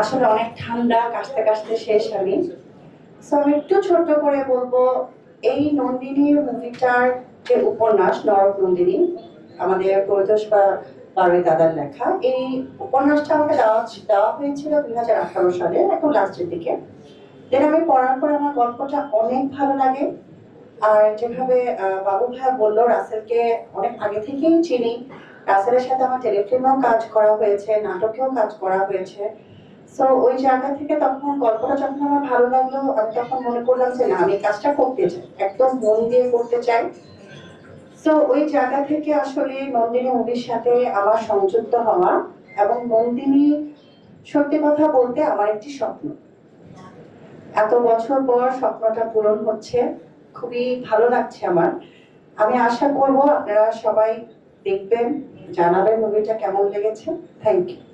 আসলে অনেক ঠান্ডা, কাশতে কাশতে শেষ আমি। সো আমি একটু ছোট্ট করে বলব, এই নন্দিনী মুভিটার যে উপন্যাস, নরক নন্দিনী, আমাদের পরিতোষ বা বারোই দাদার লেখা, এই উপন্যাসটা আমাকে দেওয়া দেওয়া হয়েছিল দুই হাজার আঠারো সালে, এখন লাস্টের দিকে। দেন আমি পড়ার পর আমার গল্পটা অনেক ভালো লাগে। আর যেভাবে বাবু ভাই বলল, রাসেলকে অনেক আগে থেকেই চিনি। রাসেলের সাথে আমার টেলিফিল্মেও কাজ করা হয়েছে, নাটকেও কাজ করা হয়েছে। সো ওই জায়গা থেকে তখন গল্পটা যখন আমার ভালো লাগল, আমি তখন মনে করলাম যে, না, আমি কাজটা করতে চাই, একদম মন দিয়ে করতে চাই। সো ওই জায়গা থেকে আসলে নন্দিনী মুভির সাথে আমার সংযুক্ত হওয়া এবং নন্দিনী সত্যি কথা বলতে আমার একটি স্বপ্ন। এত বছর পর স্বপ্নটা পূরণ হচ্ছে, খুবই ভালো লাগছে আমার। আমি আশা করব আপনারা সবাই দেখবেন, জানাবেন মুভিটা কেমন লেগেছে। Thank you